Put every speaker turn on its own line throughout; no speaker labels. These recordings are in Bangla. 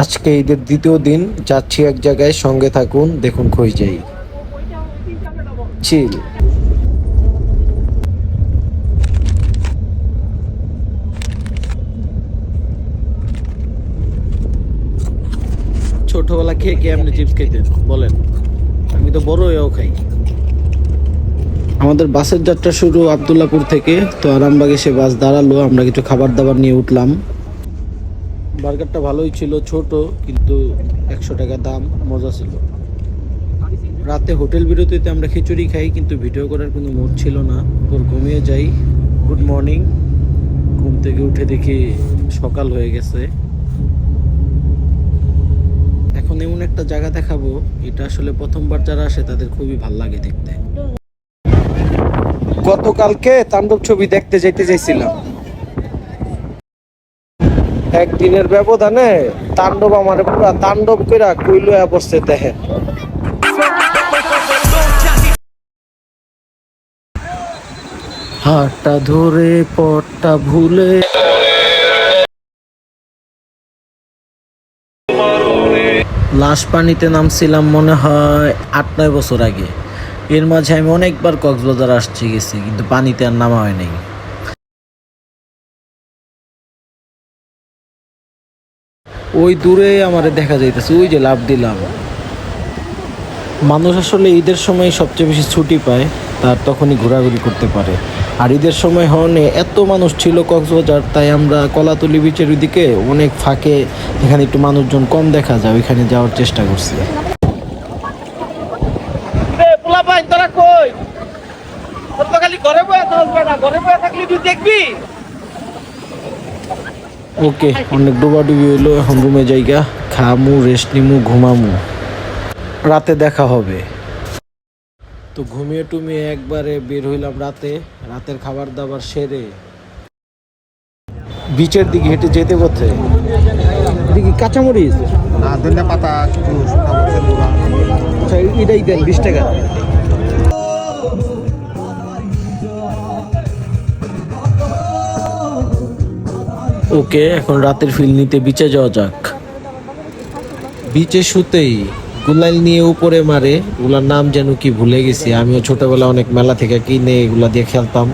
আজকে ঈদের দ্বিতীয় দিন যাচ্ছি এক জায়গায় সঙ্গে থাকুন দেখুন কই যাই চিল। ছোটবেলা খেয়ে কে আপনি চিপস খেতেন বলেন। আমি তো বড় হয়েও খাই। আমাদের বাসের যাত্রা শুরু আবদুল্লাপুর থেকে তো আরামবাগে সে বাস দাঁড়াল আমরা কিছু খাবার দাবার নিয়ে উঠলাম। বার্গারটা ভালোই ছিল, ছোট, কিন্তু একশো টাকা দাম, মজা ছিল। রাতে হোটেল বিরতিতে আমরা খিচুড়ি খাই, কিন্তু ভিডিও করার কোনো মুড ছিল না। ওর ঘুমিয়ে যাই। Good morning. ঘুম থেকে উঠে দেখি সকাল হয়ে গেছে। এখন এমন একটা জায়গা দেখাবো, এটা আসলে প্রথমবার যারা আসে, তাদের খুবই ভালো লাগে দেখতে। গতকালকে তাণ্ডব ছবি দেখতে যেতে চাইছিলাম। একদিনের ব্যবধানে তাণ্ডব আমার পুরা তাণ্ডব কইরা কইলো বসছে দেখেন। হাটটা ধরে পটটা ভুলে। লাশ পানিতে নামছিলাম মনে হয় আট, নয় বছর আগে। এর মাঝে আমি অনেকবার কক্সবাজার আসছি গেছি, কিন্তু পানিতে আর নামা হয় নাই। ওই দূরে আমার দেখা যাইতেছে, ওই যে লাভ দিলাম। মানুষ আসলে ঈদের সময় সবচেয়ে বেশি ছুটি পায়, তার তখনই ঘোরাঘুরি করতে পারে। আর ঈদের সময় হনে, এত মানুষ ছিল কক্সবাজার, তাই আমরা কলাতলি বিচের ওইদিকে অনেক ফাঁকে এখানে একটু মানুষজন কম দেখা যায়, ওইখানে যাওয়ার চেষ্টা করছি।
কই? ঘরে তুই দেখবি?
ওকে অনেক ডোবাডুবি হইল এখন রুমে জায়গা খামু রেস্ট নিমু ঘুমামু। রাতে দেখা হবে। তো ঘুমিয়ে টুমিয়ে একবারে বের হইলাম রাতে রাতের খাবার দাবার সেরে। বিচের দিকে হেঁটে যেতে পথে? এদিকে কাঁচামরিচ?
না ধনিয়া পাতা কিছু
আচ্ছা এটাই দেন বিশ টাকা। ওকে এখন রাতের ফিল নিতে বিচে যাওয়া যাক। বিচে শুতেই গুলাইল নিয়ে উপরে মারে, ওগুলার নাম যেন কি ভুলে গেছি। আমিও ছোটবেলা অনেক মেলা থেকে কিনে এগুলা দিয়ে খেলতাম।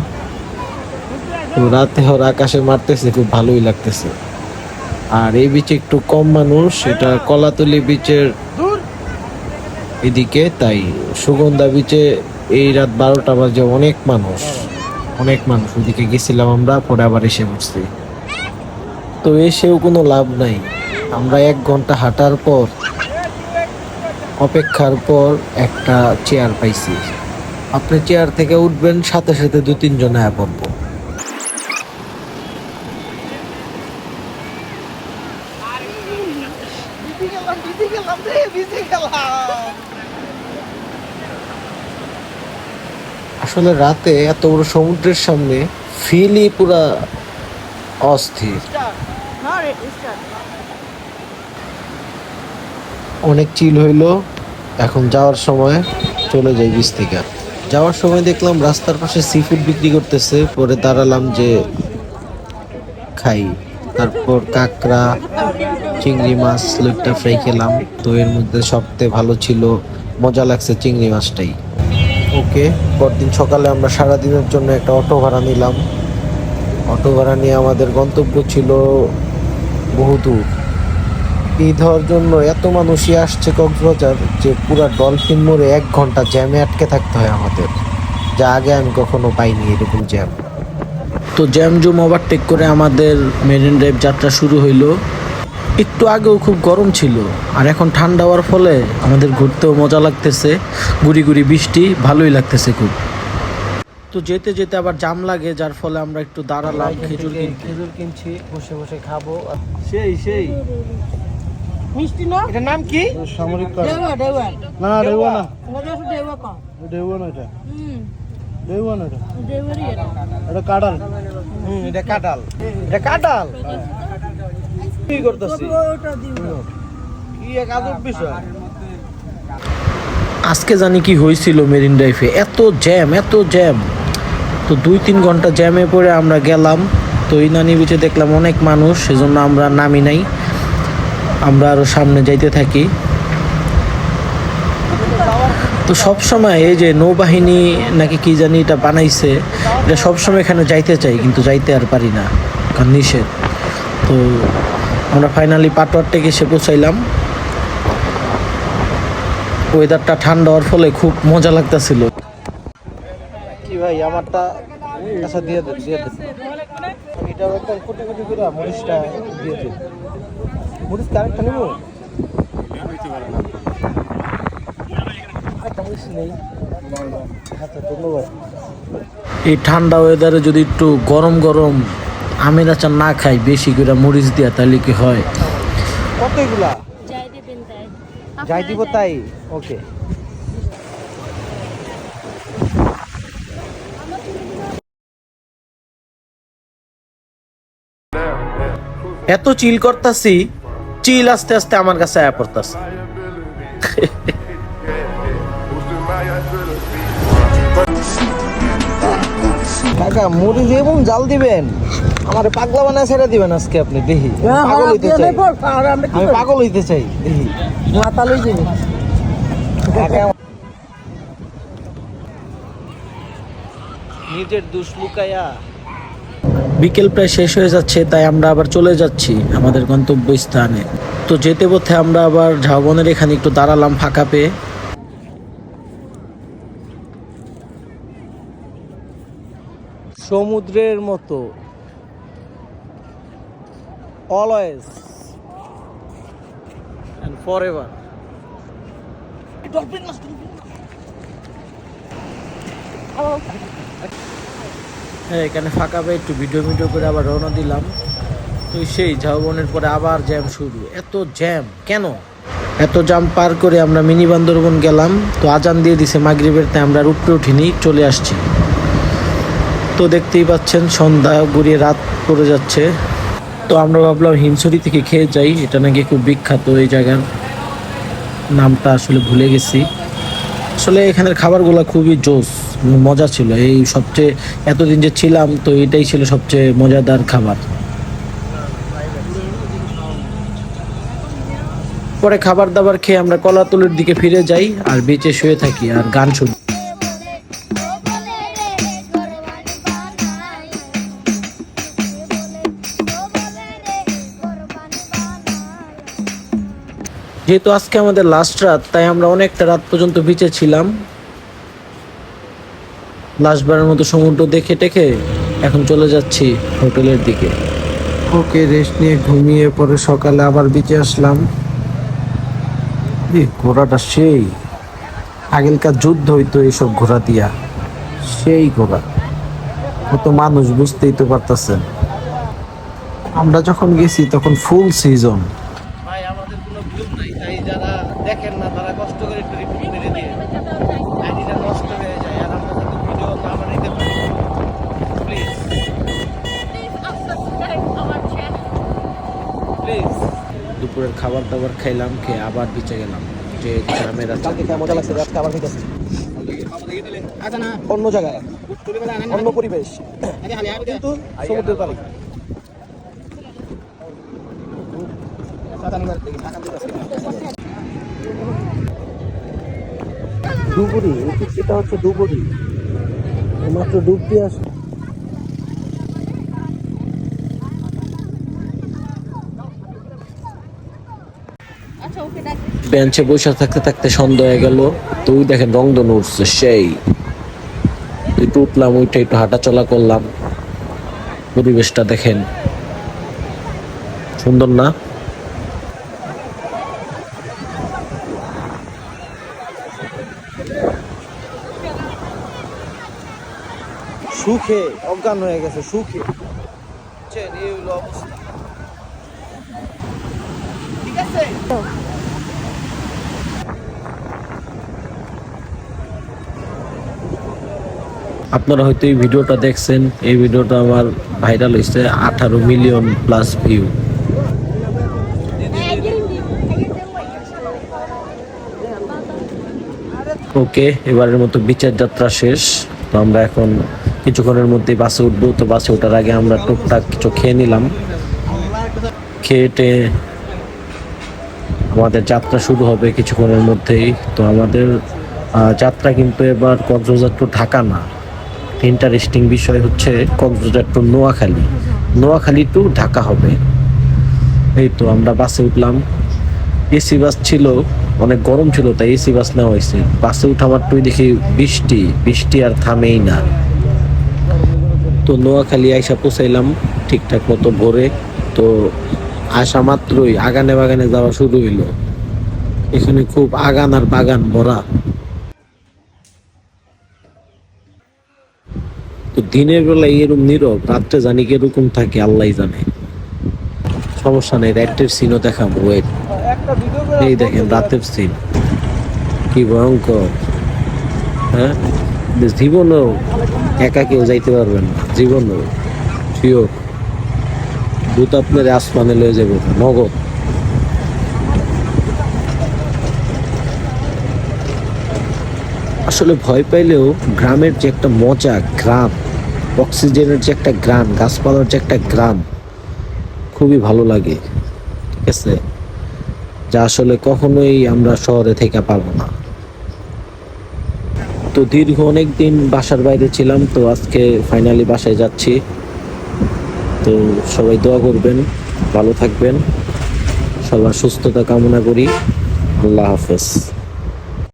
তো রাতে হর আকাশে মারতেছে, খুব ভালোই লাগতেছে। আর এই বিচে একটু কম মানুষ এটা কলাতলি বিচের এদিকে, তাই সুগন্ধা বিচে এই রাত বারোটা বাজে অনেক মানুষ। অনেক মানুষ, ওদিকে গেছিলাম আমরা, পরে আবার এসে বসছি। তো এসেও কোনো লাভ নাই। আমরা এক ঘণ্টা হাঁটার পর, অপেক্ষার পর একটা চেয়ার পাইছি। আপনি চেয়ার থেকে উঠবেন, সাথে সাথে দু তিনজন আয়া পড়ব। আসলে রাতে এত বড় সমুদ্রের সামনে ফিলই পুরা অস্থির। অনেক চিল হইল, এখন যাওয়ার সময় চলে যাই বিচ থেকে। যাওয়ার সময় দেখলাম রাস্তার পাশে সি ফুড বিক্রি করতেছে, পরে দাঁড়ালাম যে খাই। তারপর কাঁকড়া, চিংড়ি মাছ লইট্টা ফ্রাই খেলাম। তো এর মধ্যে সবথেকে ভালো ছিল, মজা লাগছে চিংড়ি মাছটাই। ওকে, পরদিন সকালে আমরা সারা দিনের জন্য একটা অটো ভাড়া নিলাম। অটো ভাড়া নিয়ে আমাদের গন্তব্য ছিল বহুদূর। এই ধর জন্য এত মানুষই আসছে কক্সবাজার যে পুরা ডলফিন মোড়ে এক ঘণ্টা জ্যামে আটকে থাকতে হয় আমাদের। যা আগে আমি কখনো পাইনি এরকম জ্যাম। তো জ্যাম জুম ওভারটেক করে আমাদের মেরিন ড্রাইভ যাত্রা শুরু হইল। একটু আগেও খুব গরম ছিল, আর এখন ঠান্ডা হওয়ার ফলে আমাদের ঘুরতেও মজা লাগতেছে। গুড়ি গুড়ি বৃষ্টি, ভালোই লাগতেছে খুব। তো যেতে যেতে আবার জাম লাগে যার ফলে আমরা একটু দাঁড়ালাম খেজুর কিনতে। খেজুর কিনছি বসে বসে খাব। সেই সেই।
মিষ্টি না? এটার নাম কি?
সামরিক কার্ড
দেওয়া দেওয়া।
না না না।
ওটা
এটা।
হুম।
না এটা।
এটা।
এটা কাঁঠাল।
হুম এটা কাঁঠাল। এটা কাঁঠাল? কি করতেছি?
ওটা
কি এক আজব বিষয়।
আজকে জানি কি হয়েছিল মেরিন ড্রাইভে। এত জ্যাম এত জ্যাম। তো দুই তিন ঘণ্টা জ্যামে পড়ে আমরা গেলাম। তো ইনানি বিচে দেখলাম অনেক মানুষ, সেজন্য আমরা নামি নাই। আমরা আরও সামনে যাইতে থাকি। তো সব সময় এই যে নৌবাহিনী নাকি কি জানি এটা বানাইছে, এটা সবসময় এখানে যাইতে চাই, কিন্তু যাইতে আর পারি না, কারণ নিষেধ। তো আমরা ফাইনালি পাটোয়ার থেকে এসে পৌঁছাইলাম। ওয়েদারটা ঠান্ডা হওয়ার ফলে খুব মজা লাগতেছিল। ভাই আমারটা আচ্ছা দিয়ে দেন দিয়ে দেন। এটা কোটি কোটি করে মরিচটা দিয়ে দেন। মরিচ কারেক্টটা নেব? আচ্ছা এই ঠান্ডা ওয়েদারে যদি একটু গরম গরম আমের আচার না খাই বেশি করে মরিচ দিয়া তাহলে কি হয়? কত এগুলা
যাই দিবেন তাই।
যাই দিব তাই? ওকে। এত চিল করতাছি চিল আস্তে আস্তে আমার কাছে আয়া পড়তাছে। কাকা মুড়ি এবং জাল দিবেন? আমার পাগলা বানায় ছেড়ে দিবেন আজকে আপনি দেখি। পাগল হইতে চাই। আমি পাগল হইতে চাই দেখি। কাকা, নিজের দুষ লুকায়া বিকেল প্রায় শেষ হয়ে যাচ্ছে, তাই আমরা আবার চলে যাচ্ছি আমাদের গন্তব্যস্থানে। তো যেতে পথে আমরা আবার ঝাউবনের এখানে একটু দাঁড়ালাম ফাঁকা পেয়ে। সমুদ্রের মতো। অলওয়েজ অ্যান্ড ফর এভার হ্যাঁ এখানে ফাঁকা পেয়ে একটু ভিডিও ভিডিও করে আবার রওনা দিলাম। তো সেই ঝাউবনের পরে আবার জ্যাম শুরু। এত জ্যাম কেন? এত জ্যাম পার করে আমরা মিনি বান্দরবন গেলাম। তো আজান দিয়ে দিছে মাগরিবের তাই আমরা উপরে উঠিনি, চলে আসছি। তো দেখতেই পাচ্ছেন, সন্ধ্যা গড়িয়ে রাত পড়ে যাচ্ছে। তো আমরা ভাবলাম হিমছড়ি থেকে খেয়ে যাই, এটা নাকি খুব বিখ্যাত এই জায়গার। নামটা আসলে ভুলে গেছি। আসলে এখানের খাবারগুলো খুবই জোস মজা ছিল। এই সবচেয়ে এতদিন যে ছিলাম, তো এটাই ছিল সবচেয়ে মজাদার খাবার। পরে খাবার দাবার খেয়ে আমরা কলাতলির দিকে ফিরে যাই আর বেঁচে শুয়ে থাকি আর গান শুনি। যেহেতু আজকে আমাদের লাস্ট রাত, তাই আমরা অনেকটা রাত পর্যন্ত বিচে ছিলাম। লাস্টবারের মতো সমুদ্র দেখে টেখে এখন চলে যাচ্ছি হোটেলের দিকে। ওকে রেস্ট নিয়ে ঘুমিয়ে পরে সকালে আবার বিচে আসলাম। ঘোড়াটা সেই। আগেকার যুদ্ধ হইতো এইসব ঘোড়া দিয়া। সেই ঘোড়া। কত মানুষ বুঝতেই তো পারতেছেন। আমরা যখন গেছি তখন ফুল সিজন
ভাই আমাদের কোনো ভিউ নাই তাই যারা দেখেন না তারা কষ্ট করে একটু রিপোর্ট মেরে দিয়ে আইডিটা নষ্ট হয়ে যায় আর আমরা যাতে ভিডিও না বানাইতে পারি। প্লিজ প্লিজ
দুপুরের খাবার দাবার খাইলাম খেয়ে আবার বিচে গেলাম। যে গ্রামের
খাবার অন্য জায়গায়। অন্য পরিবেশ। কিন্তু সমুদ্রের পাড়ে
ডুবুরি, এটা হচ্ছে ডুবুরি। মাত্র ডুব দিয়ে আস। বেঞ্চে বসে থাকতে থাকতে সন্ধ্যা হয়ে গেল। তো ওই দেখেন রংধনু উঠছে, সেই। একটু উঠলাম ওইটা একটু হাঁটা চলা করলাম। পরিবেশটা দেখেন। সুন্দর না?
সুখে অজ্ঞান হয়ে গেছে সুখে। এই হলো অবস্থা।
ঠিক আছে?
আপনারা হয়তো এই ভিডিওটা দেখছেন এই ভিডিওটা আমার ভাইরাল হয়েছে আঠারো মিলিয়ন প্লাস ভিউ ওকে এবারের মতো বিচার যাত্রা শেষ। তো আমরা এখন কিছুক্ষণের মধ্যে বাসে উঠবো। তো বাসে ওঠার আগে আমরা টুকটাক কিছু খেয়ে নিলাম। খেয়ে আমাদের যাত্রা শুরু হবে কিছুক্ষণের মধ্যেই। তো আমাদের যাত্রা কিন্তু এবার কক্সবাজার টু ঢাকা না। ইন্টারেস্টিং বিষয় হচ্ছে কক্সবাজার টু নোয়াখালী। নোয়াখালী টু ঢাকা হবে। এই তো আমরা বাসে উঠলাম। এসি বাস ছিল, অনেক গরম ছিল, তাই এসি বাস নেওয়া হয়েছে। বাসে উঠাবার টুই দেখি বৃষ্টি। বৃষ্টি আর থামেই না। তো নোয়াখালী আইসা পৌঁছাইলাম ঠিকঠাক মতো ভোরে। তো আসা মাত্রই আগানে বাগানে যাওয়া শুরু হইল। এখানে খুব আগান আর বাগান ভরা। তো দিনের বেলায় এরকম নীরব, রাত্রে জানি কীরকম থাকে আল্লাহ জানে। সমস্যা নেই রাত্রের সিনও দেখাবো ওয়েট এই দেখেন, রাতের সিন কি ভয়ঙ্কর। হ্যাঁ? জীবনও একা কেউ যাইতে পারবেন না। জীবনও শিওর আপনার আসমানে লয়ে যাবে নগদ। আসলে ভয় পাইলেও গ্রামের যে একটা মজা, গ্রাম, অক্সিজেনের যে একটা গ্রাম, গাছপালার যে একটা গ্রাম, খুবই ভালো লাগে। ঠিক আছে? যা আসলে কখনোই আমরা শহরে থেকে পাবো না। তো দীর্ঘ অনেক দিন বাসার বাইরে ছিলাম, তো আজকে ফাইনালি বাসায় যাচ্ছি। তো সবাই দোয়া করবেন, ভালো থাকবেন। সবার সুস্থতা কামনা করি। আল্লাহ হাফেজ।